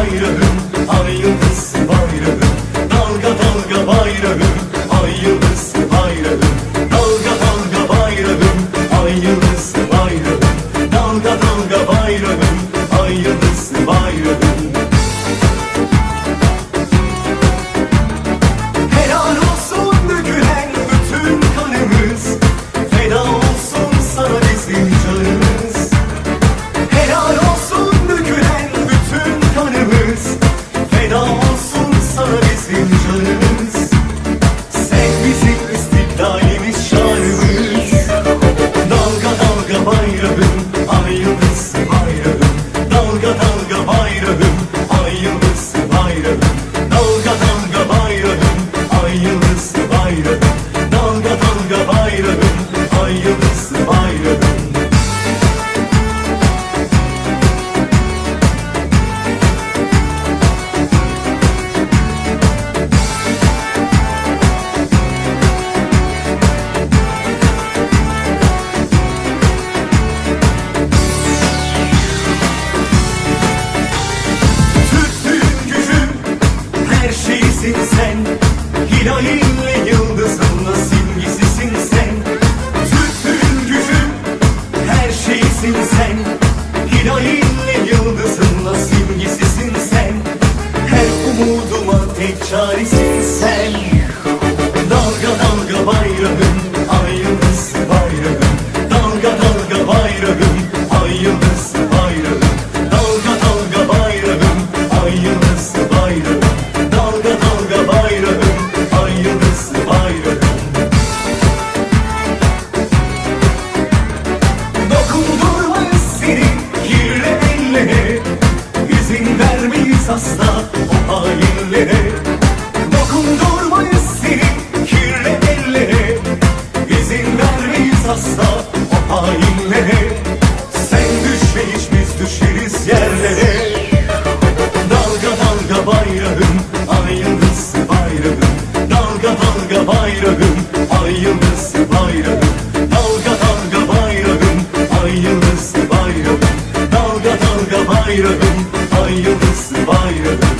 ayrı. Yıldızınla simgisisin sen. Zülfün gücün her şeysin sen. Yıldızınla simgisisin sen. Her umuduma tek çaresin sen. fazla o hainlere. Dokundurmayız seni kirli ellere. İzin vermeyiz asla o hainlere. Sen düşme hiç biz düşeriz yerlere. Dalga dalga bayrağım ay yıldızlı bayrağım. Dalga dalga bayrağım ay yıldızlı bayrağım. Dalga dalga bayrağım ay yıldızlı bayrağım. Dalga dalga bayrağım. Bayrağız bayrağız